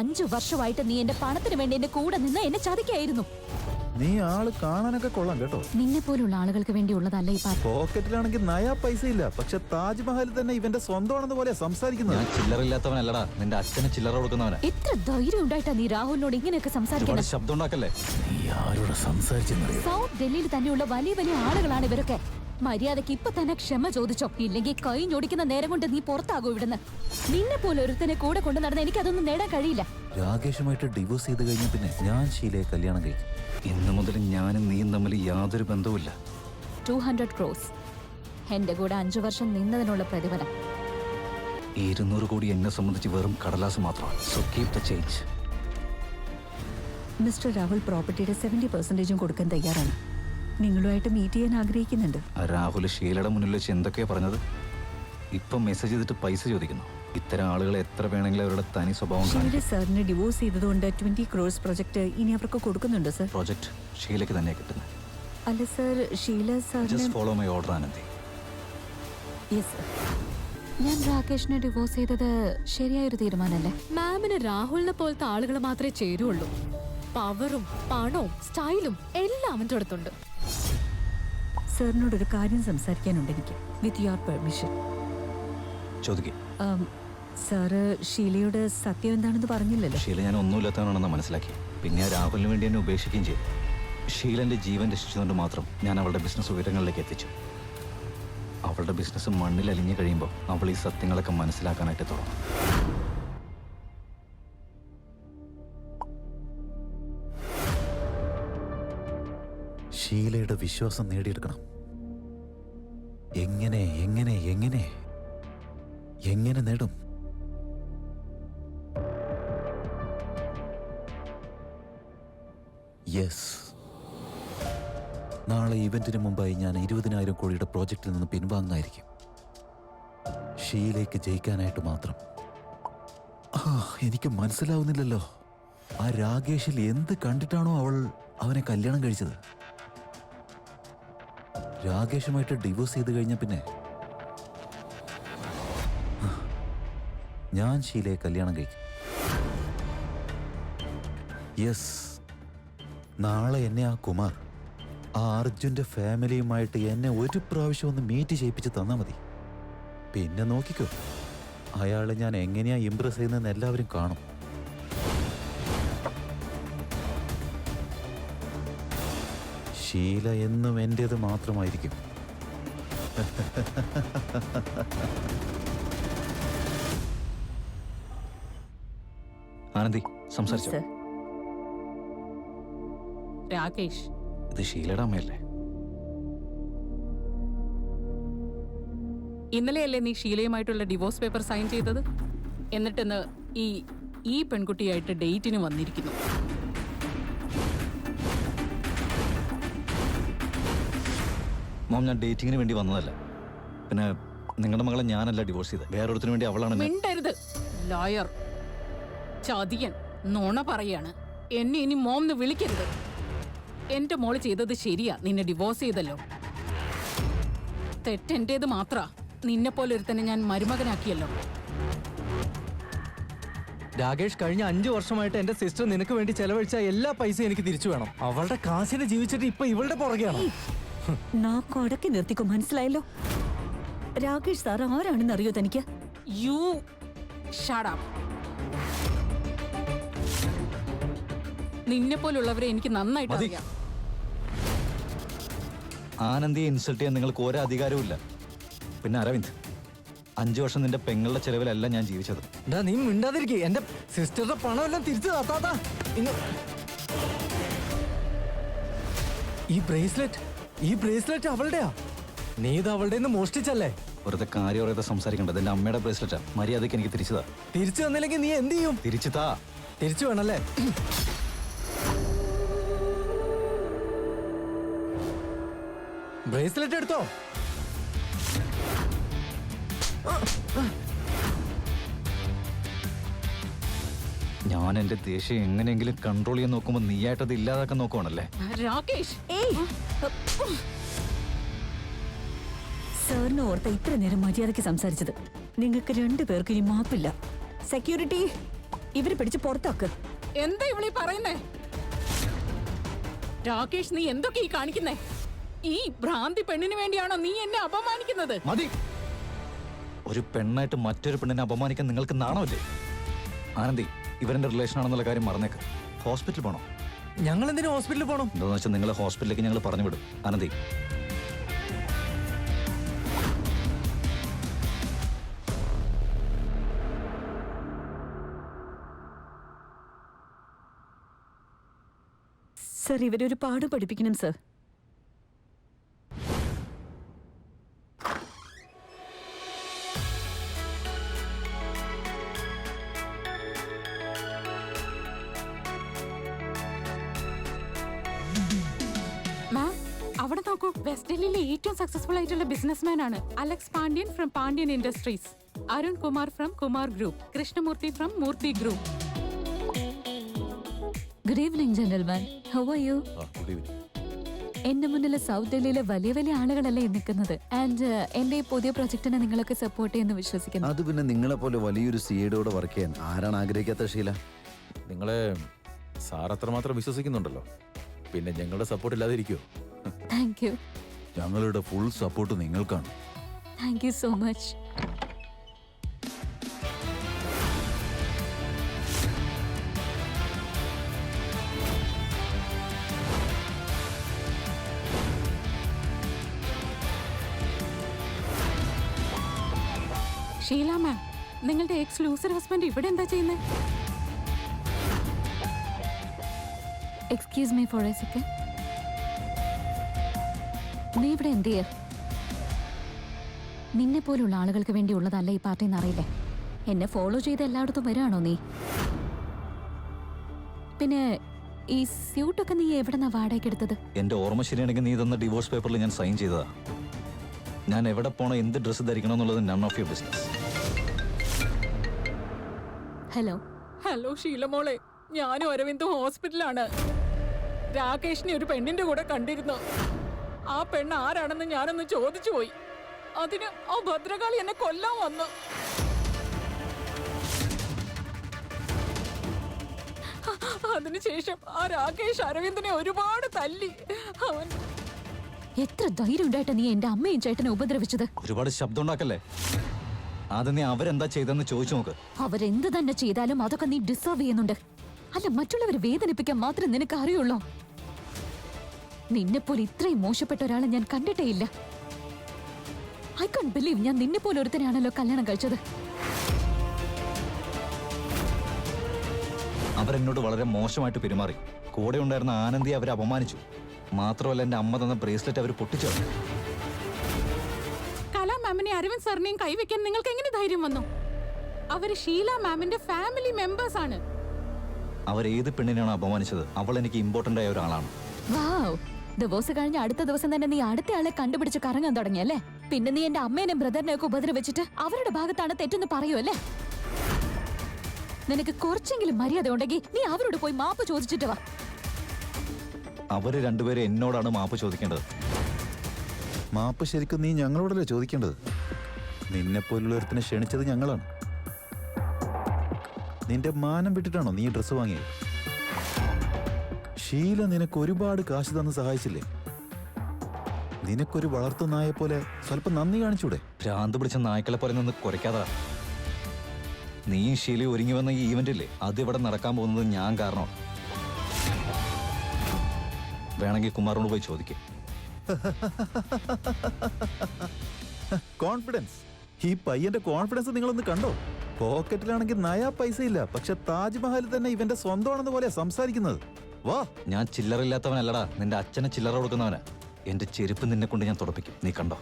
അഞ്ചു വർഷമായിട്ട് നീ എന്റെ പണത്തിന് വേണ്ടി എന്റെ കൂടെ നിന്ന് എന്നെ ചതിക്കായിരുന്നു. നീ ആൾ കാണാനൊക്കെ കൊള്ളാം കേട്ടോ. നിന്നെ പോലുള്ള ആളുകൾക്ക് വേണ്ടി ഉള്ളതല്ല ഈ പോക്കറ്റിലാണെങ്കിൽ നയാ പൈസ ഇല്ല പക്ഷെ താജ്മഹൽ തന്നെ ഇവന്റെ സ്വന്തമാണെന്ന് പോലെ സംസാരിക്കുന്നത്. ഞാൻ ചില്ലറില്ലാത്തവനല്ലടാ. നിന്റെ അച്ഛനെ ചില്ലറ കൊടുക്കുന്നവനാ. എത്ര ധൈര്യം ഉണ്ടായിട്ടാ നീ രാഹുലിനോട് ഇങ്ങനെയൊക്കെ സംസാരിക്കുന്നത് ശബ്ദം ഉണ്ടാക്കല്ലേ? നീ ആരോട് സംസാരിച്ചെന്നറിയോ? സൗത്ത് ഡൽഹിയിൽ തന്നെയുള്ള വലിയ വലിയ ആളുകളാണ് ഇവരൊക്കെ. മര്യാദയ്ക്ക് ഇപ്പൊ തന്നെ ക്ഷമ ചോദിച്ചോ? ഇല്ലെങ്കിൽ കൈ ഞൊടിക്കുന്ന നേരം കൊണ്ട് നീ പുറത്താകൂ ഇവിടുന്ന്? നിന്നെ പോലെ ഒരുത്തനെ കൂടെ കൊണ്ടു നടന്ന് എനിക്ക് അതൊന്നും നേടാൻ കഴിയില്ല. രാകേഷുമായിട്ട് ഡിവോഴ്സ് ചെയ്ത് കഴിഞ്ഞ പിന്നെ ഞാൻ ഷീലയെ കല്യാണം കഴിക്കും. ഇന്ന് മുതൽ ഞാനും നീയും തമ്മിൽ യാതൊരു ബന്ധവുമില്ല. ടു ഹൺഡ്രഡ് ക്രോസ് എന്റെ കൂടെ അഞ്ചു വർഷം നിന്നതിനുള്ള പ്രതിഫലം. ഇരുന്നൂറ് കോടി എന്നെ സംബന്ധിച്ച് വെറും കടലാസ് മാത്രമാണ്. So keep the change mister Rahul പ്രോപ്പർട്ടിയുടെ സെവന്റി പെർസെന്റേജും കൊടുക്കാൻ തയ്യാറാണ്. നിങ്ങളുമായിട്ട് മീറ്റ് ചെയ്യാൻ ആഗ്രഹിക്കുന്നുണ്ട്. രാഹുൽ ഷീലയുടെ മുന്നിൽ വെച്ച് എന്തൊക്കെയാ പറഞ്ഞത്? ഇപ്പൊ മെസ്സേജ് ചെയ്തിട്ട് പൈസ ചോദിക്കുന്നു. ഇത്തരം ആളുകൾ എത്ര വേണമെങ്കിലും അവരുടെ തനി സ്വഭാവം ഷീല സാറിന് ഡിവോഴ്സ് ചെയ്തതുകൊണ്ട് ട്വന്റി ക്രോഴ്സ് പ്രൊജക്ട് ഇനി അവർക്ക് കൊടുക്കുന്നുണ്ട് സർ പ്രൊജക്ട് ഷീലയ്ക്ക് തന്നെ കിട്ടുന്നത് അല്ല sir Sheela sir just follow my order Anandi yes sir ഞാൻ രാകേഷിനെ ഡിവോഴ്സ് ചെയ്തത് ശരിയായൊരു തീരുമാനമല്ലേ? മാമിന് രാഹുലിനെ പോലത്തെ ആളുകൾ മാത്രമേ ചേരുള്ളൂ. പവറും പണവും സ്റ്റൈലും എല്ലാം അവന്റെ അടുത്തുണ്ട്. സാറിനോടൊരു കാര്യം സംസാരിക്കാനുണ്ട് എനിക്ക്. വിത്ത് യുവർ പെർമിഷൻ ചോദിക്കേ. സാറ് ഷീലയുടെ സത്യം എന്താണെന്ന് പറഞ്ഞില്ലല്ലോ? ഷീല ഞാൻ ഒന്നുമില്ലാത്തവനാണെന്ന് മനസ്സിലാക്കി പിന്നെ രാഹുലിന് വേണ്ടി എന്നെ ഉപേക്ഷിക്കുകയും ചെയ്തു ഷീലന്റെ ജീവൻ രക്ഷിച്ചുകൊണ്ട് മാത്രം ഞാൻ അവളുടെ ബിസിനസ് ഉയരങ്ങളിലേക്ക് എത്തിച്ചു. അവളുടെ ബിസിനസ് മണ്ണിൽ അലിഞ്ഞു കഴിയുമ്പോൾ അവൾ ഈ സത്യങ്ങളൊക്കെ മനസ്സിലാക്കാനായിട്ട് തുടങ്ങും. ഷീലയുടെ വിശ്വാസം നേടിയെടുക്കണം. എങ്ങനെ എങ്ങനെ എങ്ങനെ എങ്ങനെ നേടും? യെസ് നാളെ ഇവന്റിന് മുമ്പായി ഞാൻ ഇരുപതിനായിരം കോടിയുടെ പ്രോജക്റ്റിൽ നിന്ന് പിൻവാങ്ങായിരിക്കും. ഷീലയ്ക്ക് ജയിക്കാനായിട്ട് മാത്രം. എനിക്ക് മനസ്സിലാവുന്നില്ലല്ലോ. ആ രാകേഷിൽ എന്ത് കണ്ടിട്ടാണോ അവൾ അവനെ കല്യാണം കഴിച്ചത്? രാകേഷുമായിട്ട് ഡിവോഴ്സ് ചെയ്ത് കഴിഞ്ഞ പിന്നെ? ഞാൻ ഷീലയെ കല്യാണം കഴിക്കും. യെസ് നാളെ എന്നെ ആ കുമാർ ആ അർജുന്റെ ഫാമിലിയുമായിട്ട് എന്നെ ഒരു പ്രാവശ്യം ഒന്ന് മീറ്റ് ചെയ്യിപ്പിച്ച് തന്നാൽ മതി. പിന്നെ നോക്കിക്കോ അയാളെ ഞാൻ എങ്ങനെയാ ഇമ്പ്രസ് ചെയ്യുന്നതെന്ന് എല്ലാവരും കാണും. ശീല എന്നും എന്റേത് മാത്രമായിരിക്കും. ആനന്ദി സംസാരിച്ചു? സർ. രാകേഷ്. ഇത് ഷീലയുടെ അമ്മയല്ലേ? ഇന്നലെയല്ലേ നീ ഷീലയുമായിട്ടുള്ള ഡിവോഴ്സ് പേപ്പർ സൈൻ ചെയ്തത്? എന്നിട്ടെന്ന് ഈ ഈ പെൺകുട്ടിയായിട്ട് ഡേറ്റിന് വന്നിരിക്കുന്നു. മോം ഞാൻ ഡേറ്റിങ്ങിന് വേണ്ടി വന്നതല്ല. പിന്നെ നിങ്ങളുടെ മകളെ ഞാനല്ല ഡിവോഴ്സ് ചെയ്തത് വേറൊരുത്തിനു വേണ്ടി അവളാണ് എന്നെ- മിണ്ടരുത്. ലോയർ ചതിയൻ. നോണ പറയാണ്. എന്നെ ഇനി മോംന്ന് വിളിക്കരുത്. എന്റെ മോൾ ചെയ്തത് ശരിയാ. നിന്നെ ഡിവോഴ്സ് ചെയ്തല്ലോ. തെറ്റെന്റേത് മാത്രാ. നിന്നെ പോലെ ഒരുത്തനെ ഞാൻ മരുമകനാക്കിയല്ലോ. രാകേഷ് കഴിഞ്ഞ അഞ്ചു വർഷമായിട്ട് എന്റെ സിസ്റ്റർ നിനക്ക് വേണ്ടി ചെലവഴിച്ച എല്ലാ പൈസയും എനിക്ക് തിരിച്ചു വേണം. അവളുടെ കാശിനെ ജീവിച്ചിട്ട് ഇപ്പൊ ഇവളുടെ പുറകെയാണ്? നാക്ക് അടക്കി നിർത്തിക്കോ മനസ്സിലായല്ലോ? രാകേഷ് സാർ ആരാണെന്ന് അറിയോ തനിക്ക്? യു ഷടാ നിന്നെ പോലുള്ളവരെ എനിക്ക് നന്നായിട്ട് മതി. അറിയാം. ആനന്ദിയെ ഇൻസൾട്ട് ചെയ്യാൻ നിങ്ങൾക്ക് ഒരേ അധികാരവും ഇല്ല. പിന്നെ അരവിന്ദ് അഞ്ചു വർഷം നിന്റെ പെങ്ങളുടെ ചെലവിലല്ല ഞാൻ ജീവിച്ചത്. ഡാ നീ മിണ്ടാതിരിക്കേ. എന്റെ സിസ്റ്ററുടെ പണമെല്ലാം എല്ലാം തിരിച്ചു താത്താ ഈ ബ്രേസ്ലെറ്റ് ഈ ബ്രേസ്ലെറ്റ് അവളുടെയാ? നീ ഇത് അവളുടെ നിന്ന് മോഷ്ടിച്ചല്ലേ? വെറുതെ കാര്യം വെറുതെ സംസാരിക്കേണ്ടത് എന്റെ അമ്മയുടെ ബ്രേസ്ലെറ്റാ. മര്യാദയ്ക്ക് എനിക്ക് തിരിച്ചതാ. തിരിച്ചു തന്നില്ലെങ്കിൽ നീ എന്ത് ചെയ്യും? തിരിച്ചു താ തിരിച്ചു വേണല്ലേ? ബ്രേസ്ലെറ്റ് എടുത്തോ? ഞാൻ എന്റെ ദേഷ്യം എങ്ങനെയെങ്കിലും കൺട്രോൾ ചെയ്യാൻ നോക്കുമ്പോ നീയായിട്ടത് ഇല്ലാതാക്കാൻ നോക്കുവാണല്ലേ? രാകേഷ്. ഏയ്. സാറിന് ഓർത്ത ഇത്ര നേരം മര്യാദയ്ക്ക് സംസാരിച്ചത്. നിങ്ങൾക്ക് രണ്ടു പേർക്ക് ഇനി മാപ്പില്ല. സെക്യൂരിറ്റി ഇവർ പിടിച്ച് പുറത്താക്ക്. എന്താ ഇവളീ പറയുന്നേ? രാകേഷ് നീ എന്തൊക്കെ ഈ കാണിക്കുന്നേ? ഈ ഭ്രാന്തി പെണ്ണിന് വേണ്ടിയാണോ നീ എന്നെ അപമാനിക്കുന്നത്? മതി. ഒരു പെണ്ണായിട്ട് മറ്റൊരു പെണ്ണിനെ അപമാനിക്കാൻ നിങ്ങൾക്ക് നാണമില്ലേ? ആനന്ദി ഇവരെന്റെ റിലേഷൻ ആണെന്നുള്ള കാര്യം മറന്നേക്ക്. ഹോസ്പിറ്റലിൽ പോണോ? ഞങ്ങൾ എന്തിനു ഹോസ്പിറ്റലിൽ പോകണം എന്താണെന്ന് വെച്ചാൽ നിങ്ങളെ ഹോസ്പിറ്റലിലേക്ക് ഞങ്ങൾ പറഞ്ഞു വിടും. അനന്തി. സർ ഇവരൊരു പാട് പഠിപ്പിക്കണം സർ സക്സസ്ഫുൾ ആയിട്ടുള്ള ബിസിനസ്മാൻ ആണ് Alex Pandian from Pandian industries Arun Kumar from Kumar group Krishnamurthy from Murthy group good evening gentleman how are you എന്റെ മുന്നിൽ സൗത്ത് ഡൽഹിയിലെ വലിയ വലിയ ആളുകളല്ലേ നിൽക്കുന്നത്? ആൻഡ് എന്റെ ഈ പുതിയ പ്രൊജക്ടിനെ നിങ്ങളൊക്കെ സപ്പോർട്ട് ചെയ്യുന്നു വിശ്വസിക്കുന്നു. അത് പിന്നെ നിങ്ങളെ പോലെ വലിയൊരു സിയുടെ വർക്ക് ചെയ്യാൻ ആരാണ് ആഗ്രഹിക്കാത്ത ശീല? നിങ്ങളെ സാർ അത്രമാത്രം വിശ്വസിക്കുന്നുണ്ടല്ലോ. പിന്നെ ഞങ്ങളുടെ സപ്പോർട്ട് ഇല്ലാതിരിക്കുമോ താങ്ക് യു ഞങ്ങളുടെ ഫുൾ സപ്പോർട്ട് നിങ്ങൾക്കാണ്. Thank you so much Sheela ma'am നിങ്ങളുടെ എക്സ് ലൂസർ ഹസ്ബൻഡ് ഇവിടെ എന്താ ചെയ്യുന്നത് excuse me for a second നീ ഇവിടെ എന്ത് ചെയ്യ? നിന്നെ പോലുള്ള ആളുകൾക്ക് വേണ്ടി ഉള്ളതല്ല ഈ പാർട്ടി എന്നറിയില്ലേ എന്നെ ഫോളോ ചെയ്ത് എല്ലായിടത്തും വരാണോ നീ? പിന്നെ ഈ സ്യൂട്ടൊക്കെ നീ എവിടെന്നാ വാടകയ്ക്ക് എടുത്തത്? എന്റെ ഓർമ്മ ശരിയാണെങ്കിൽ നീ തന്ന ഡിവോഴ്സ് പേപ്പറിൽ ഞാൻ സൈൻ ചെയ്തതാ. ഞാൻ എവിടെ പോണോ എന്ത് ഡ്രസ്സ് ധരിക്കണം എന്നുള്ളത് none of your business hello hello ഷീലമോളെ ഞാനും അരവിന്ദും ഹോസ്പിറ്റലാണ് രാകേഷിനെ ഒരു പെണ്ണിന്റെ കൂടെ കണ്ടിരുന്നു. ആ പെണ്ണ് ആരാണെന്ന് ഞാനൊന്ന് ചോദിച്ചു പോയി. അതിന് ആ ഭദ്രകാളി എന്നെ കൊല്ലാൻ വന്നു. അതിനുശേഷം ആ രാകേഷ് അരവിന്ദനെ ഒരുപാട് തല്ലി. അവൻ എത്ര ധൈര്യം ഉണ്ടായിട്ട് നീ എന്റെ അമ്മയും ചേട്ടനെ ഉപദ്രവിച്ചത്? ഒരുപാട് ശബ്ദം ഉണ്ടാക്കല്ലേ? ആദ്യം നീ അവരെന്താ ചെയ്തെന്ന് ചോദിച്ചു നോക്ക്. അവരെന്ത് തന്നെ ചെയ്താലും അതൊക്കെ നീ ഡിസേർവ് ചെയ്യുന്നുണ്ട്. അല്ല മറ്റുള്ളവരെ വേദനിപ്പിക്കാൻ മാത്രം നിനക്ക് അറിയുള്ളൂ? നിന്നെപ്പോലെ ഇത്രയും മോശപ്പെട്ട ഒരാളെ ഞാൻ കണ്ടിട്ടേ ഇല്ല. ഐ കൺ ബിലീവ് ഞാൻ നിന്നെ പോലെ ഒരുത്തനെയാണല്ലോ കല്യാണം കഴിച്ചത്. അവരെന്നോട് വളരെ മോശമായിട്ട് പെരുമാറി. കൂടെ ഉണ്ടായിരുന്ന ആനന്ദിയെ അവരെ അപമാനിച്ചു. മാത്രമല്ല എന്റെ അമ്മ തന്ന ബ്രേസ്ലെറ്റ് അവർ പൊട്ടിച്ചു കലാ മാമിനെ അരവിന്ദ് സാറിനെയും കൈവയ്ക്കാൻ നിങ്ങൾക്ക് എങ്ങനെ ധൈര്യം വന്നു? അവർ ഷീല മാമിന്റെ ഫാമിലി മെമ്പേഴ്സ് ആണ്. അവർ ഏത് പെണ്ണിനെയാണ് അപമാനിച്ചത്? അവൾ എനിക്ക് ഇമ്പോർട്ടന്റ് ആയ ഒരാളാണ്. വാവ് ദിവസം കഴിഞ്ഞ അടുത്ത ദിവസം തന്നെ നീ അടുത്ത ആളെ കണ്ടുപിടിച്ച് കറങ്ങാൻ തുടങ്ങിയല്ലേ പിന്നെ നീ എന്റെ അമ്മേനെയും ബ്രദറിനെ ഒക്കെ ഉപദ്രവിച്ചിട്ട് അവരുടെ ഭാഗത്താണ് തെറ്റെന്ന് പറയുമല്ലേ നിനക്ക് കുറച്ചെങ്കിലും മര്യാദ ഉണ്ടെങ്കിൽ നീ അവരോട് പോയി മാപ്പ് ചോദിച്ചിട്ട് വാ. അവർ രണ്ടുപേരും എന്നോടാണ് മാപ്പ് ചോദിക്കേണ്ടത്. മാപ്പ് ശരിക്കും നീ ഞങ്ങളോടല്ലേ ചോദിക്കേണ്ടത്? നിന്നെ പോലുള്ളൊരുത്തിനെ ക്ഷണിച്ചത് ഞങ്ങളാണ്. നിന്റെ മാനം വിട്ടിട്ടാണോ നീ ഡ്രസ്സ് വാങ്ങിയത്? ഷീല നിനക്ക് ഒരുപാട് കാശ് തന്ന് സഹായിച്ചില്ലേ? നിനക്കൊരു വളർത്തു നായെ പോലെ സ്വല്പം നന്ദി കാണിച്ചൂടെ? ഭ്രാന്ത് പിടിച്ച നായ്ക്കളെ പോലെ നിന്ന് കുറയ്ക്കാതാ. നീ ശീലയും ഒരുങ്ങി വന്ന ഈ ഇവന്റ് ഇല്ലേ? അത് ഇവിടെ നടക്കാൻ പോകുന്നത് ഞാൻ കാരണം. വേണമെങ്കിൽ കുമാറിനോട് പോയി ചോദിക്കേ. കോൺഫിഡൻസ് ഈ പയ്യന്റെ കോൺഫിഡൻസ് നിങ്ങളൊന്ന് കണ്ടോ? പോക്കറ്റിലാണെങ്കിൽ നയാ പൈസ ഇല്ല പക്ഷെ താജ്മഹൽ തന്നെ ഇവന്റെ സ്വന്തമാണെന്ന് പോലെ സംസാരിക്കുന്നത്. വാ. ഞാൻ ചില്ലറില്ലാത്തവനല്ലടാ. നിന്റെ അച്ഛനെ ചില്ലറ കൊടുക്കുന്നവന്. എന്റെ ചെരുപ്പ് നിന്നെ കൊണ്ട് ഞാൻ തുടപ്പിക്കും. നീ കണ്ടോ?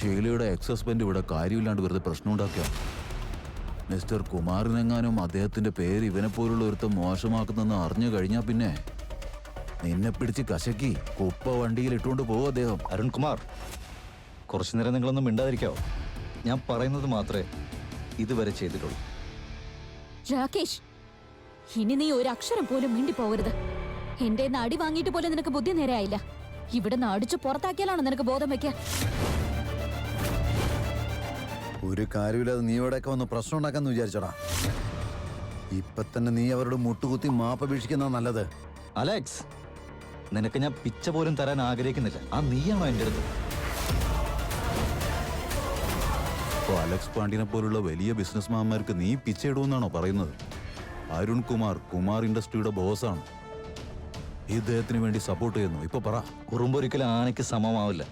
ഷീലയുടെ എക്സ് ഹസ്ബൻഡ് ഇവിടെ കാര്യമില്ലാണ്ട് വെറുതെ പ്രശ്നം ഉണ്ടാക്കുക മിസ്റ്റർ കുമാറിനെങ്ങാനും അദ്ദേഹത്തിന്റെ പേര് ഇവനെ പോലുള്ള ഒരുത്തം മോശമാക്കുന്നെന്ന് അറിഞ്ഞു കഴിഞ്ഞാ പിന്നെ? നിന്നെ പിടിച്ച് കശക്കി കുപ്പ വണ്ടിയിൽ ഇട്ടുകൊണ്ട് പോകും അദ്ദേഹം. അരുൺകുമാർ കുറച്ചു നേരം നിങ്ങളൊന്നും മിണ്ടാതിരിക്കാവോ? ഞാൻ പറയുന്നത് മാത്രമേ ഇതുവരെ ചെയ്തിട്ടുള്ളൂ. രാകേഷ് ഇനി നീ ഒരു അക്ഷരം പോലും മിണ്ടിപ്പോകരുത്. എന്റെ അടി വാങ്ങിയിട്ട് പോലും നിനക്ക് ബുദ്ധി നേരെയായില്ല. ഇവിടെ നിന്ന് അടിച്ചു പുറത്താക്കിയാലാണ് നിനക്ക് ബോധം വെക്കാൻ ഒരു കാര്യമില്ലാതെ നീ ഇവിടെയൊക്കെ വന്ന് പ്രശ്നം ഉണ്ടാക്കാന്ന് വിചാരിച്ചടാ. ഇപ്പൊ തന്നെ നീ അവരോട് മുട്ടുകുത്തി മാപ്പപേക്ഷിക്കുന്ന നല്ലത്. അലക്സ് നിനക്ക് ഞാൻ പിച്ച പോലും തരാൻ ആഗ്രഹിക്കുന്നില്ല. ആ നീയാണോ എന്റെ അടുത്ത്? അലക്സ് പാണ്ഡ്യനെ പോലുള്ള വലിയ ബിസിനസ് മാന്മാർക്ക് നീ പിച്ചയിടുമെന്നാണോ പറയുന്നത്? അരുൺ കുമാർ കുമാർ ഇൻഡസ്ട്രിയുടെ ബോസാണ്. ഇദ്ദേഹത്തിന് വേണ്ടി സപ്പോർട്ട് ചെയ്യുന്നു. ഇപ്പൊ പറ. കുറുമ്പൊരിക്കലും ആനയ്ക്ക് സമമാവില്ല.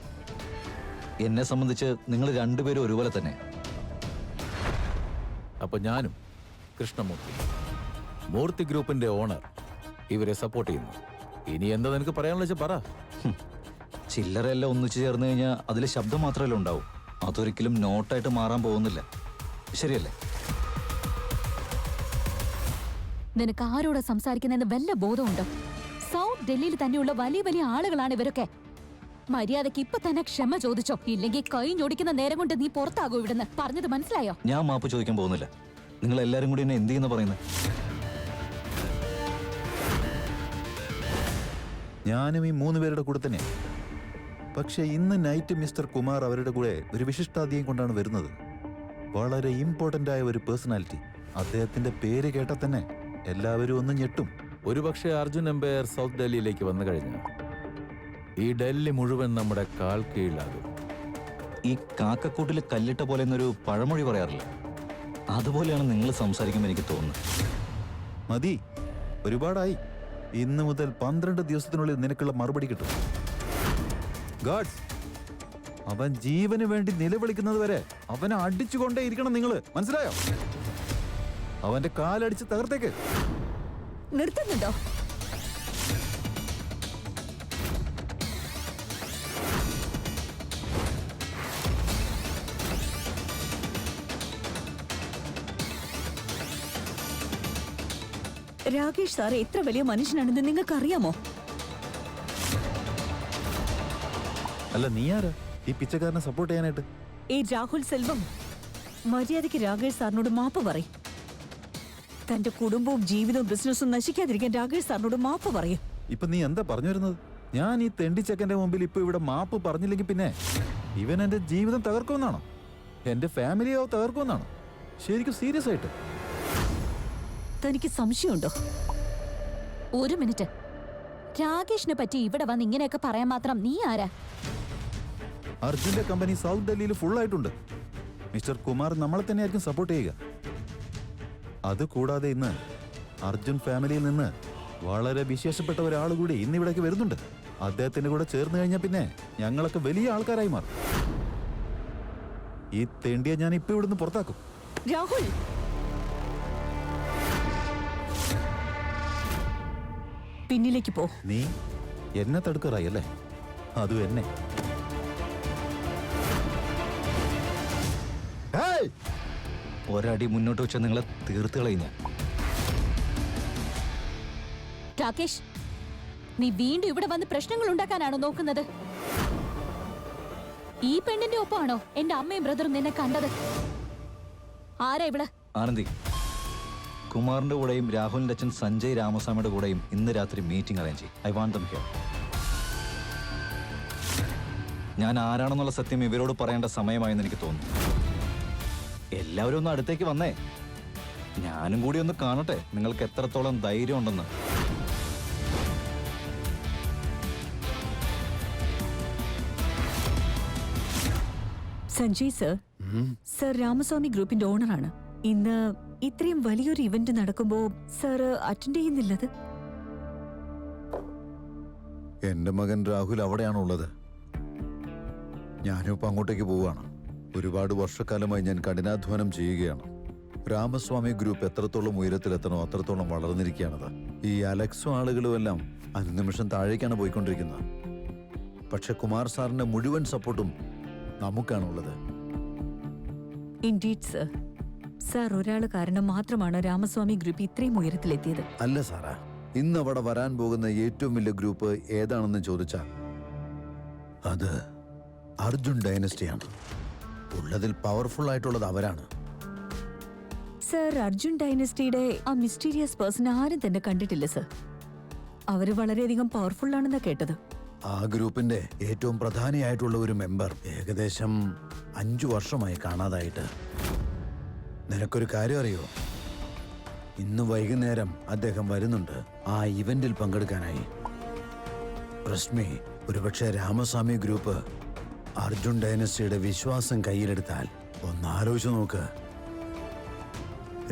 എന്നെ സംബന്ധിച്ച് നിങ്ങൾ രണ്ടുപേരും ഒരുപോലെ തന്നെ. അപ്പൊ ഞാനും കൃഷ്ണമൂർത്തി. മൂർത്തി ഗ്രൂപ്പിന്റെ ഓണർ ഇവരെ സപ്പോർട്ട് ചെയ്യുന്നു. ഇനി എന്താ നിനക്ക് പറയാനുള്ള വെച്ചാൽ പറ. ചില്ലറയെല്ലാം ഒന്നിച്ചു ചേർന്ന് കഴിഞ്ഞാൽ അതിൽ ശബ്ദം മാത്രമല്ലേ ഉണ്ടാവും. അതൊരിക്കലും നോട്ടായിട്ട് മാറാൻ പോകുന്നില്ല. ശരിയല്ലേ? നിനക്ക് ആരോട് സംസാരിക്കുന്നതെന്ന് വല്ല ബോധമുണ്ടോ? സൗത്ത് ഡൽഹിയിൽ തന്നെയുള്ള വലിയ വലിയ ആളുകളാണ് ഇവരൊക്കെ. മര്യാദയ്ക്ക് ഇപ്പൊ തന്നെ ക്ഷമ ചോദിച്ചോ? ഇല്ലെങ്കിൽ കൈ ഞൊടിക്കുന്ന നേരം കൊണ്ട് നീ പുറത്താകൂ ഇവിടുന്ന്? പറഞ്ഞത് മനസ്സിലായോ? ഞാൻ മാപ്പ് ചോദിക്കാൻ പോകുന്നില്ല. നിങ്ങൾ എല്ലാരും കൂടി എന്നെ എന്ത് ചെയ്യുന്ന പറയുന്നത് ഞാനും ഈ മൂന്ന് പേരുടെ കൂടെ തന്നെ. പക്ഷെ ഇന്ന് നൈറ്റ് മിസ്റ്റർ കുമാർ അവരുടെ കൂടെ ഒരു വിശിഷ്ടാധികം കൊണ്ടാണ് വരുന്നത്. വളരെ ഇമ്പോർട്ടന്റ് ആയ ഒരു പേഴ്സണാലിറ്റി അദ്ദേഹത്തിന്റെ പേര് കേട്ടാൽ തന്നെ എല്ലാവരും ഒന്ന് ഞെട്ടും. ഒരുപക്ഷെ അർജുൻ എംപയർ സൗത്ത് ഡൽഹിയിലേക്ക് വന്നു കഴിഞ്ഞു. ഈ ഡൽഹി മുഴുവൻ നമ്മുടെ കാൽ കീഴിലാകും. ഈ കാക്കക്കൂട്ടിൽ കല്ലിട്ട പോലെ എന്നൊരു പഴമൊഴി പറയാറില്ല. അതുപോലെയാണ് നിങ്ങൾ സംസാരിക്കുമ്പോൾ എനിക്ക് തോന്നുന്നത്. മതി. ഒരുപാടായി. ഇന്ന് മുതൽ പന്ത്രണ്ട് ദിവസത്തിനുള്ളിൽ നിനക്കുള്ള മറുപടി കിട്ടും. ഗാഡ്സ് അവൻ ജീവന് വേണ്ടി നിലവിളിക്കുന്നത് വരെ അവനെ അടിച്ചുകൊണ്ടേ ഇരിക്കണം നിങ്ങൾ മനസ്സിലായോ? അവന്റെ കാലടിച്ച് തകർത്തേക്ക്. നിർത്തുന്നുണ്ടോ? രാകേഷ് സാർ എത്ര വലിയ മനുഷ്യനാണെന്ന് നിങ്ങൾക്ക് അറിയാമോ അല്ല നീ ആരാ? ഈ പിച്ചക്കാരനെ സപ്പോർട്ട് ചെയ്യാനായിട്ട്. ഈ രാഹുൽ സെൽവം. മര്യാദയ്ക്ക് രാകേഷ് സാറിനോട് മാപ്പ് പറയും. തന്റെ കുടുംബവും ജീവിതവും ബിസിനസ്സും നശിക്കാതിരിക്കാൻ രാകേഷ് സാറിനോട് മാപ്പ് പറയും. ഇപ്പൊ നീ എന്താ പറഞ്ഞു വരുന്നത്? ഞാൻ ഈ തെണ്ടിച്ചക്കന്റെ മുമ്പിൽ ഇപ്പൊ ഇവിടെ മാപ്പ് പറഞ്ഞില്ലെങ്കിൽ പിന്നെ ഇവൻ എന്റെ ജീവിതം തകർക്കുമെന്നാണോ? എന്റെ ഫാമിലിയോ തകർക്കുമെന്നാണോ? ശരിക്കും സീരിയസ് ആയിട്ട്. തനിക്ക് സംശയമുണ്ടോ? ഒരു മിനിറ്റ്. രാകേഷിനെ പറ്റി ഇവിടെ വന്ന് ഇങ്ങനെയൊക്കെ പറയാൻ മാത്രം നീ ആരാ? അർജുന്റെ കമ്പനി സൗത്ത് ഡൽഹിയിൽ ഫുൾ ആയിട്ടുണ്ട്. മിസ്റ്റർ കുമാർ നമ്മളെ തന്നെയായിരിക്കും സപ്പോർട്ട് ചെയ്യുക. അത് കൂടാതെ ഇന്ന് അർജുൻ ഫാമിലിയിൽ നിന്ന് വളരെ വിശേഷപ്പെട്ട ഒരാൾ കൂടി ഇന്ന് ഇവിടേക്ക് വരുന്നുണ്ട്. അദ്ദേഹത്തിന്റെ കൂടെ ചേർന്ന് കഴിഞ്ഞാൽ പിന്നെ ഞങ്ങളൊക്കെ വലിയ ആൾക്കാരായി മാറും. ഈ തെണ്ടിയെ ഞാൻ ഇപ്പൊ ഇവിടുന്ന് പുറത്താക്കും. രാഹുൽ! പിന്നിലേക്ക് പോ. നീ എന്നെ തടുക്കറായി അല്ലേ? അതും എന്നെ. ഹേയ്! ഒരടി മുന്നോട്ട് വെച്ചാൽ നിങ്ങളെ തീർത്ത് കളയുന്ന രാകേഷ് നീ വീണ്ടും ഇവിടെ വന്ന് പ്രശ്നങ്ങൾ ഉണ്ടാക്കാനാണോ നോക്കുന്നത്? ഈ പെണ്ണിന്റെ ഒപ്പമാണോ എന്റെ അമ്മയും ബ്രദറും നിന്നെ കണ്ടത്? ആരാ ഇവിടെ ആനന്ദി കുമാറിന്റെ കൂടെയും രാഹുലിന്റെ അച്ഛൻ സഞ്ജയ് രാമസ്വാമിയുടെ കൂടെയും ഇന്ന് രാത്രി മീറ്റിംഗ് അറേഞ്ച് ചെയ്യും. ഐ വാണ്ട് ദം ഹിയർ ഞാൻ ആരാണെന്നുള്ള സത്യം ഇവരോട് പറയേണ്ട സമയമായെന്ന് എനിക്ക് തോന്നുന്നു. എല്ലാവരും ഒന്ന് അടുത്തേക്ക് വന്നേ. ഞാനും കൂടി ഒന്ന് കാണട്ടെ നിങ്ങൾക്ക് എത്രത്തോളം ധൈര്യം ഉണ്ടെന്ന് സഞ്ജയ് സർ. സർ രാമസ്വാമി ഗ്രൂപ്പിന്റെ ഓണറാണ്. ഇന്ന് ഇത്രയും വലിയൊരു ഇവന്റ് നടക്കുമ്പോ സർ അറ്റൻഡ് ചെയ്യുന്നില്ലത്? എന്റെ മകൻ രാഹുൽ അവിടെയാണുള്ളത്. ഞാനും ഇപ്പൊ അങ്ങോട്ടേക്ക് പോവുകയാണ്. ഒരുപാട് വർഷക്കാലമായി ഞാൻ കഠിനാധ്വാനം ചെയ്യുകയാണ്. രാമസ്വാമി ഗ്രൂപ്പ് എത്രത്തോളം ഉയരത്തിലെത്തണോ അത്രത്തോളം വളർന്നിരിക്കുകയാണത്. ഈ അലക്സോ ആളുകളും എല്ലാം അനുനിമിഷം താഴേക്കാണ് പോയിക്കൊണ്ടിരിക്കുന്നത്. പക്ഷെ കുമാർ സാറിന്റെ മുഴുവൻ സപ്പോർട്ടും നമുക്കാണുള്ളത്. ഇൻഡീഡ് സർ സർ ഒരാൾ കാരണം മാത്രമാണ് രാമസ്വാമി ഗ്രൂപ്പ് ഇത്രയും ഉയരത്തിലെത്തിയത്. അല്ല സാറാ. ഇന്ന് അവിടെ വരാൻ പോകുന്ന ഏറ്റവും വലിയ ഗ്രൂപ്പ് ഏതാണെന്ന് ചോദിച്ചാൽ അത് അർജുൻ ഡൈനസ്റ്റിയാണ്. ഉള്ളതിൽ പവർഫുൾ ആയിട്ടുള്ളത് അവരാണ്. സർ അർജുൻ ഡൈനസ്റ്റിയുടെ ആ മിസ്റ്റീരിയസ് പേഴ്സൺ ആരും തന്നെ കണ്ടിട്ടില്ല സർ. അവർ വളരെയധികം പവർഫുൾ ആണെന്നാ കേട്ടത്. ആ ഗ്രൂപ്പിന്റെ ഏറ്റവും പ്രധാനിയായിട്ടുള്ള ഒരു മെമ്പർ ഏകദേശം അഞ്ചു വർഷമായി കാണാതായിട്ട്. നിനക്കൊരു കാര്യം അറിയോ? ഇന്ന് വൈകുന്നേരം അദ്ദേഹം വരുന്നുണ്ട്. ആ ഇവന്റിൽ പങ്കെടുക്കാനായി. റശ്മി ഒരുപക്ഷെ രാമസ്വാമി ഗ്രൂപ്പ് അർജുൻ ഡൈനസ്റ്റിയുടെ വിശ്വാസം കയ്യിലെടുത്താൽ ഒന്ന് ആലോചിച്ച് നോക്ക്.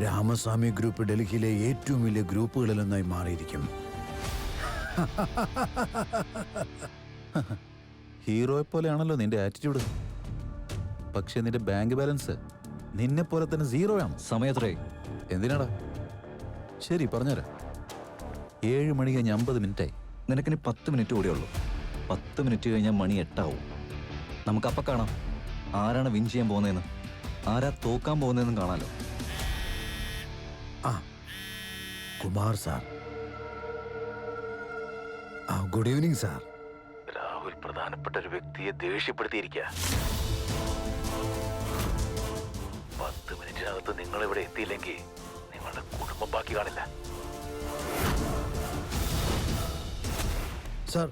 രാമസ്വാമി ഗ്രൂപ്പ് ഡൽഹിയിലെ ഏറ്റവും വലിയ ഗ്രൂപ്പുകളിലൊന്നായി മാറിയിരിക്കും. ഹീറോയെ പോലെയാണല്ലോ നിന്റെ ആറ്റിറ്റ്യൂഡ് പക്ഷെ നിന്റെ ബാങ്ക് ബാലൻസ് നിന്നെ പോലെ തന്നെ സീറോ ആണ് സമയത്രേ. എന്തിനാടാ? ശരി പറഞ്ഞുതരാം. ഏഴ് മണി കഴിഞ്ഞ് അമ്പത് മിനിറ്റായി. നിനക്കിനി പത്ത് മിനിറ്റ് കൂടെ ഉള്ളൂ. പത്ത് മിനിറ്റ് കഴിഞ്ഞാൽ മണി എട്ടാവും. നമുക്കപ്പം കാണാം. ആരാണ് വിൻ ചെയ്യാൻ പോകുന്നതെന്ന്. ആരാ തോക്കാൻ പോകുന്നതെന്നും കാണാലോ. ആ കുമാർ സാർ. ആ ഗുഡ് ഈവനിങ് സാർ രാഹുൽ പ്രധാനപ്പെട്ട ഒരു വ്യക്തിയെ ദേഷ്യപ്പെടുത്തിയിരിക്കുക പത്ത് മിനിറ്റിനകത്ത് നിങ്ങൾ ഇവിടെ എത്തിയില്ലെങ്കിൽ നിങ്ങളുടെ കുടുംബം ബാക്കി കാണില്ല. Sir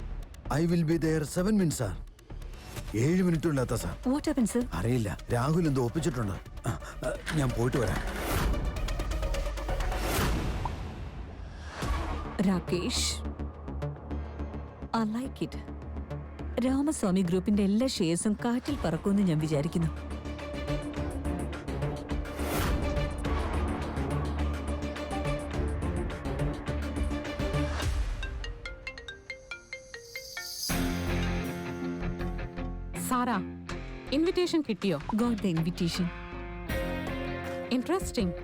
I will be there seven minute sir ഏഴ് മിനിറ്റ് ഇല്ലാത്ത സാർ. വാട്ട് ഹാപ്പൻ സർ അറിയില്ല. രാഹുൽ എന്തോ ഒപ്പിച്ചിട്ടുണ്ട്. ആ, ആ, ഞാൻ പോയിട്ട് വരാം. Rakesh I like it Ramaswamy ഗ്രൂപ്പിന്റെ എല്ലാ ഷെയർസും കാറ്റിൽ പറക്കുമെന്ന് ഞാൻ വിചാരിക്കുന്നു. ഇൻവിറ്റേഷൻ കിട്ടിയോ? ഗോഡ് ദ ഇൻവിറ്റേഷൻ ഇൻട്രസ്റ്റിംഗ്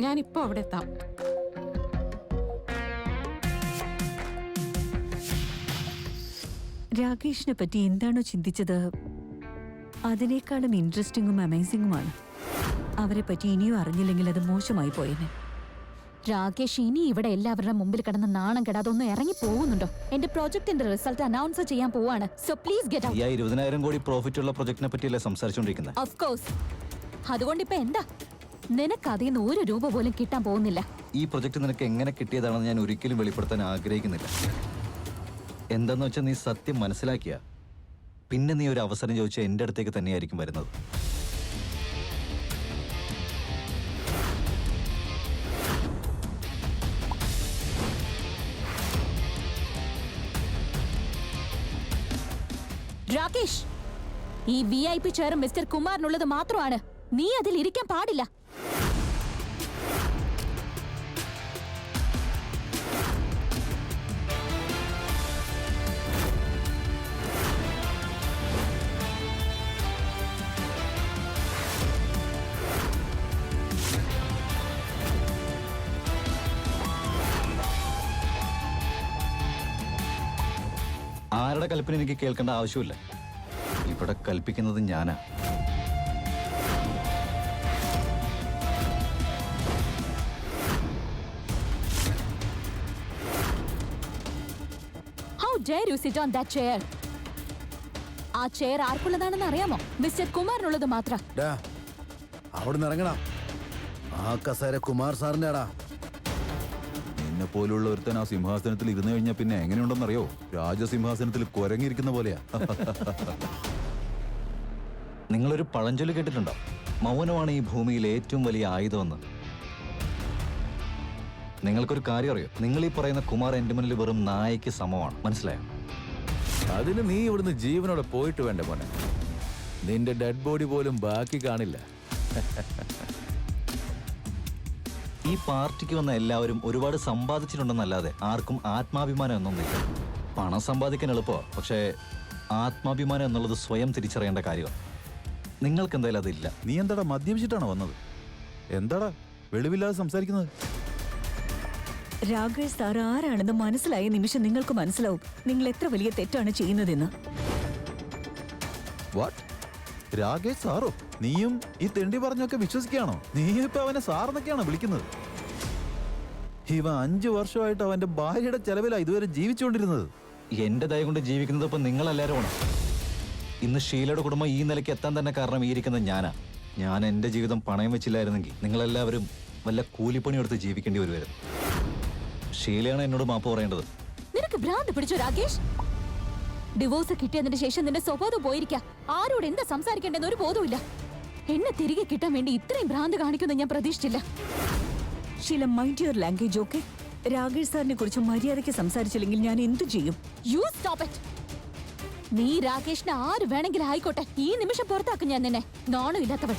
ഞാൻ ഇപ്പോൾ അവിടെ എത്താം. രാകേഷിനെ പറ്റി എന്താണോ ചിന്തിച്ചത്? അതിനേക്കാളും ഇൻട്രസ്റ്റിംഗും അമേസിംഗുമാണ് അവരെ പറ്റി ഇനിയും അറിഞ്ഞില്ലെങ്കിൽ അത് മോശമായി പോയേനെ. രാകേഷ് ഇനി ഇവിടെ എല്ലാവരുടെ മുമ്പിൽ കിടന്ന് നാണം കെടാതെ ഒന്ന് ഇറങ്ങി പോകുന്നുണ്ടോ? എന്റെ പ്രോജക്ടിന്റെ റിസൾട്ട് അനൗൺസ് ചെയ്യാൻ പോവാണ്. സോ പ്ലീസ് ഗെറ്റ് ആ ഇരുപതിനായിരം കോടി പ്രോഫിറ്റ് ഉള്ള പ്രൊജക്ടിനെ പറ്റിയല്ലേ സംസാരിച്ചുകൊണ്ടിരിക്കുന്നത് ഓഫ് കോഴ്സ് അതുകൊണ്ട് ഇപ്പൊ എന്താ? നിനക്ക് അതിൽ നിന്ന് ഒരു രൂപ പോലും കിട്ടാൻ പോകുന്നില്ല. ഈ പ്രൊജക്ട് നിനക്ക് എങ്ങനെ കിട്ടിയതാണെന്ന് ഞാൻ ഒരിക്കലും വെളിപ്പെടുത്താൻ ആഗ്രഹിക്കുന്നില്ല. എന്താന്ന് വെച്ചാൽ നീ സത്യം മനസ്സിലാക്കിയ. പിന്നെ നീ ഒരു അവസരം ചോദിച്ചാൽ എന്റെ അടുത്തേക്ക് തന്നെയായിരിക്കും വരുന്നത്. ഈ V I P chair mister കുമാറിനുള്ളത് മാത്രമാണ്. നീ അതിൽ ഇരിക്കാൻ പാടില്ല. ആരുടെ കൽപ്പന എനിക്ക് കേൾക്കേണ്ട ആവശ്യമില്ല. ഇവിടെ കൽപ്പിക്കുന്നത് ഞാനാ. How dare you sit on that chair ആ ചെയർ ആർക്കുള്ളതാണെന്ന് അറിയാമോ? മിസ്റ്റർ കുമാറിനുള്ളത് മാത്രം. ഡാ അവിടുന്ന് ഇറങ്ങടാ ആ കസേര കുമാർ സാറിന്റെ ആടാ നിന്നെ പോലുള്ള ഒരുത്തൻ ആ സിംഹാസനത്തിൽ ഇരുന്നു കഴിഞ്ഞാൽ പിന്നെ എങ്ങനെയുണ്ടെന്നറിയോ? രാജസിംഹാസനത്തിൽ കുരങ്ങിയിരിക്കുന്ന പോലെയാ. നിങ്ങളൊരു പഴഞ്ചൊല്ലി കേട്ടിട്ടുണ്ടോ? മൗനമാണ് ഈ ഭൂമിയിലെ ഏറ്റവും വലിയ ആയുധമെന്ന്. നിങ്ങൾക്കൊരു കാര്യം അറിയോ? നിങ്ങൾ ഈ പറയുന്ന കുമാർ എന്റെ മുന്നിൽ വെറും നായയ്ക്ക് സമമാണ്. മനസ്സിലായോ? അതിന് നീ ഇവിടുന്ന് ജീവനോടെ പോയിട്ട് വേണ്ട മോനെ. നിന്റെ ഡെഡ് ബോഡി പോലും ബാക്കി കാണില്ല. ഈ പാർട്ടിക്ക് വന്ന എല്ലാവരും ഒരുപാട് സമ്പാദിച്ചിട്ടുണ്ടെന്നല്ലാതെ ആർക്കും ആത്മാഭിമാനം എന്നൊന്നില്ല പണം സമ്പാദിക്കാൻ എളുപ്പമാണ് പക്ഷേ ആത്മാഭിമാനം എന്നുള്ളത് സ്വയം തിരിച്ചറിയേണ്ട കാര്യമാണ്. നിങ്ങൾക്ക് എന്തായാലും അതില്ല. നീ എന്താടാ മദ്യപിച്ചിട്ടാണോ വന്നത്? എന്താടാ വെളിവില്ലാതെ സംസാരിക്കുന്നത്? രാകേഷ് സാർ ആരാണെന്ന് മനസ്സിലായ നിമിഷം നിങ്ങൾക്ക് മനസ്സിലാവും. നിങ്ങൾ എത്ര വലിയ തെറ്റാണ് ചെയ്യുന്നതെന്ന്. വാട്ട് രാകേഷ് സാറോ നീയും ഈ തെണ്ടി പറഞ്ഞൊക്കെ വിശ്വസിക്കുകയാണോ? നീ ഇപ്പൊ അവനെ സാറെന്നൊക്കെയാണോ വിളിക്കുന്നത്? ഇവ അഞ്ചു വർഷമായിട്ട് അവന്റെ ഭാര്യയുടെ ചെലവിലാണ് ഇതുവരെ ജീവിച്ചുകൊണ്ടിരുന്നത്. എന്റെ ദയ കൊണ്ട് ജീവിക്കുന്നത് ഇപ്പൊ നിങ്ങളെല്ലാവരുമാണ് ഇന്ന് ഷീലയുടെ കുടുംബം ഈ നിലയ്ക്ക് എത്താൻ തന്നെ കാരണം ഈ ഇരിക്കുന്നത് ഞാനാ. ഞാൻ എന്റെ ജീവിതം പണയം വെച്ചില്ലായിരുന്നെങ്കിൽ നിങ്ങളെല്ലാവരും വല്ല കൂലിപ്പണി എടുത്ത് ജീവിക്കേണ്ടി വരുമായിരുന്നു. ഷീലയാണ് എന്നോട് മാപ്പ് പറയേണ്ടത്. നിനക്ക് ഭ്രാന്ത് പിടിച്ചു രാകേഷ്? ഡിവോഴ്സ് കിട്ടിയതിന് ശേഷം നിന്റെ സ്വബോധം പോയിരിക്കാം. ആരോട് എന്താ സംസാരിക്കേണ്ടെന്ന് ഒരു ബോധവുമില്ല. എന്നെ തിരികെ കിട്ടാൻ വേണ്ടി ഇത്രയും ഭ്രാന്ത് കാണിക്കുമെന്ന് ഞാൻ പ്രതീക്ഷിച്ചില്ല. Sheela mind your language okay Rakesh സാറിനെ കുറിച്ച് മര്യാദയ്ക്ക് സംസാരിച്ചില്ലെങ്കിൽ ഞാൻ എന്തു ചെയ്യും? യു സ്റ്റോപ്പ് ഇറ്റ് നീ രാകേഷിനെ ആര് വേണമെങ്കിലും ആയിക്കോട്ടെ. ഈ നിമിഷം പുറത്താക്കും ഞാൻ നിന്നെ. നാണം ഇല്ലാത്തവൾ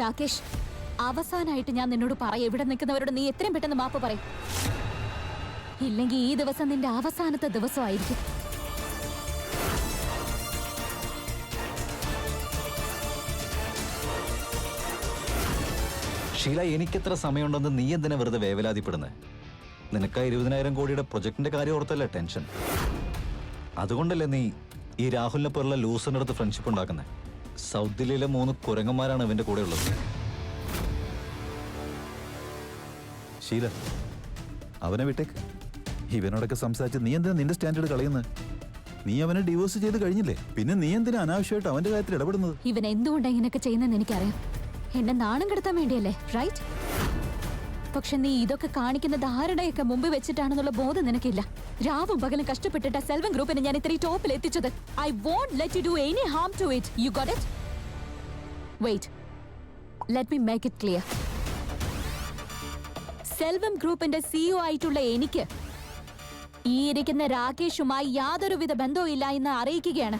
രാകേഷ് അവസാനായിട്ട് ഞാൻ നിന്നോട് പറയാം ഇവിടെ നിൽക്കുന്നവരോട് നീ എത്രയും പെട്ടെന്ന് മാപ്പ് പറയും. ഇല്ലെങ്കിൽ ഈ ദിവസം നിന്റെ അവസാനത്തെ ദിവസമായിരിക്കും. ഷീല എനിക്കെത്ര സമയമുണ്ടെന്ന് നീ എന്തിനാ വെറുതെ വേവലാതിപ്പെടുന്നത് നിനക്ക് ഇരുപതിനായിരം കോടിയുടെ പ്രൊജക്ടിന്റെ കാര്യം ഓർത്തല്ലേ ടെൻഷൻ? അതുകൊണ്ടല്ലേ നീ ഈ രാഹുലിനെ പോലുള്ള ലൂസറിന്റെ അടുത്ത് ഫ്രണ്ട്ഷിപ്പ് ഉണ്ടാക്കുന്നത് സൗത്ത് ദില്ലിയിലെ മൂന്ന് കുരങ്ങന്മാരാണ് ഇവന്റെ കൂടെ ഉള്ളത്. ശീല അവനെ വിട്ടേക്ക്. ഇവനോടൊക്കെ സംസാരിച്ച് നീ എന്തിനാ നിന്റെ സ്റ്റാൻഡേർഡ് കളയുന്നത് നീ അവനെ ഡിവോഴ്സ് ചെയ്ത് കഴിഞ്ഞില്ലേ? പിന്നെ നീ എന്തിനാ അനാവശ്യമായിട്ട് അവന്റെ കാര്യത്തിൽ ഇടപെടുന്നത്? ഇവൻ എന്തുകൊണ്ടാണ് ഇങ്ങനെയൊക്കെ ചെയ്യുന്നതെന്ന് എനിക്കറിയാം. എന്നെ നാണം കെടുത്താൻ വേണ്ടിയല്ലേ റൈറ്റ് പക്ഷെ നീ ഇതൊക്കെ കാണിക്കുന്ന ആരുടെയൊക്കെ മുമ്പ് വെച്ചിട്ടാണെന്നുള്ള ബോധം നിനക്കില്ല. രാവും പകലും കഷ്ടപ്പെട്ടിട്ട് സെൽവൻ ഗ്രൂപ്പിനെ ഞാൻ ഇത്രയും ടോപ്പിൽ എത്തിച്ചത്. I won't let you do any harm to it you got it wait let me make it clear Selvam ഗ്രൂപ്പിന്റെ സിഇഒ ആയിട്ടുള്ള എനിക്ക് ഈ ഇരിക്കുന്ന രാകേഷുമായി യാതൊരുവിധ ബന്ധവും ഇല്ല എന്ന് അറിയിക്കുകയാണ്.